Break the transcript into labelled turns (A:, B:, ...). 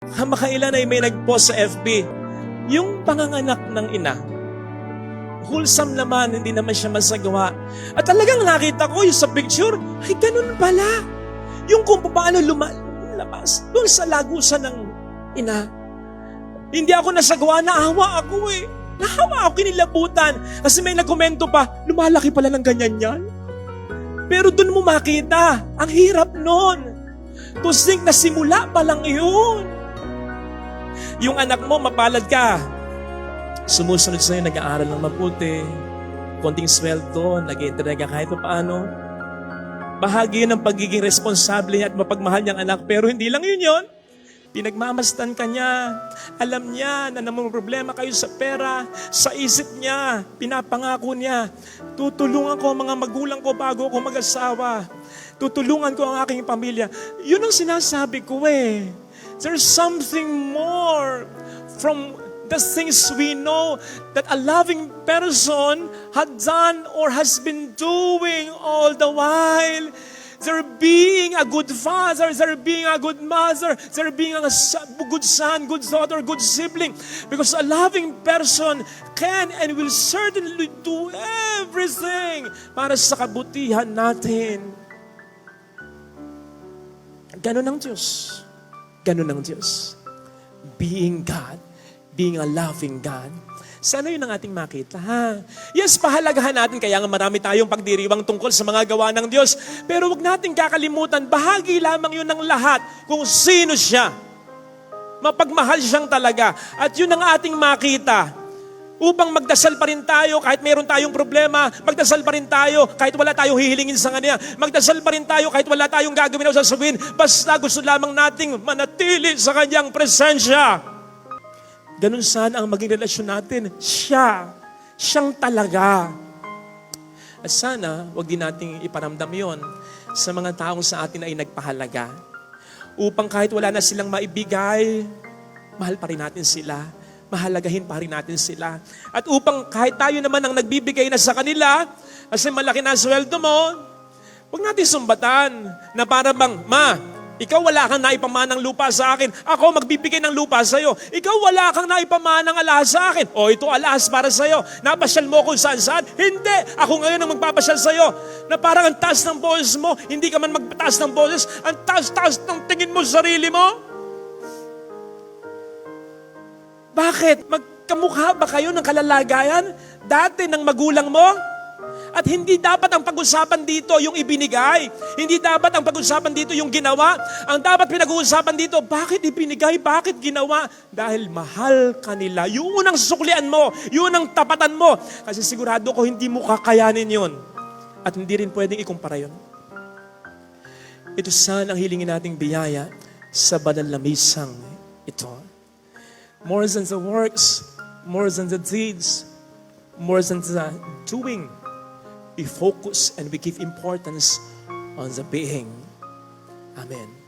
A: Kamakailan ay may nag-post sa FB, yung panganganak ng ina, wholesome naman, hindi naman siya masagawa. At talagang nakita ko yung sa picture, ay ganun pala. Yung kung paano lumalabas doon sa lagusan ng ina. Hindi ako nasagawa, naawa ako eh. Naawa ako kinilabutan. Kasi may nagkomento pa, lumalaki pala ng ganyan yan. Pero doon mo makita, ang hirap nun. To think na simula pa lang yun. Yung anak mo, mapalad ka. Sumusunod sa'yo, nag-aaral ng mabuti. Konting sweldo, nag-iintraga kahit pa paano. Bahagi yun ng pagiging responsable niya at mapagmahal niyang anak. Pero hindi lang yun yun. Pinagmamastan ka niya. Alam niya na namang problema kayo sa pera. Sa isip niya, pinapangako niya. Tutulungan ko ang mga magulang ko bago ako mag-asawa. Tutulungan ko ang aking pamilya. Yun ang sinasabi ko eh. There's something more from the things we know that a loving person had done or has been doing all the while. They're being a good father, they're being a good mother, they're being a good son, good daughter, good sibling. Because a loving person can and will certainly do everything para sa kabutihan natin. Ganon ang Diyos. Ganon ang Diyos. Being God. Being a loving God. Sana yun ang ating makita, ha? Yes, pahalagahan natin, kaya nga marami tayong pagdiriwang tungkol sa mga gawa ng Diyos. Pero wag nating kakalimutan, bahagi lamang yun ng lahat kung sino siya. Mapagmahal siyang talaga. At yun ang ating makita. Upang magdasal pa rin tayo kahit meron tayong problema, magdasal pa rin tayo kahit wala tayong hihilingin sa Kanya, magdasal pa rin tayo kahit wala tayong gagawin o sasabihin, basta gusto lamang nating manatili sa Kanyang presensya. Ganun sana ang maging relasyon natin. Siya. Siyang talaga. At sana, wag din nating iparamdam yon sa mga taong sa atin ay nagpahalaga. Upang kahit wala na silang maibigay, mahal pa rin natin sila. Mahalagahin pa rin natin sila. At upang kahit tayo naman ang nagbibigay na sa kanila, kasi malaki na sweldo mo, huwag natin sumbatan na para bang, Ma, ikaw wala kang naipamanang lupa sa akin. Ako magbibigay ng lupa sa iyo. Ikaw wala kang naipamanang alahas sa akin. O ito alahas para sa iyo. Napasyal mo kung saan saan. Hindi. Ako ngayon ang magpapasyal sa iyo. Na parang ang taas ng boses mo, hindi ka man magpataas ng boses, ang taas-taas ng tingin mo sa sarili mo. Bakit? Magkamukha ba kayo ng kalalagayan dati ng magulang mo? At hindi dapat ang pag-usapan dito yung ibinigay. Hindi dapat ang pag-usapan dito yung ginawa. Ang dapat pinag-uusapan dito, bakit ibinigay, bakit ginawa? Dahil mahal kanila. Yun ang susuklian mo. Yun ang tapatan mo. Kasi sigurado ko hindi mo kakayanin yun. At hindi rin pwedeng ikumpara yun. Ito sana ang hilingin nating biyaya sa banal na misang ito. More than the works, more than the deeds, more than the doing, we focus and we give importance on the being. Amen.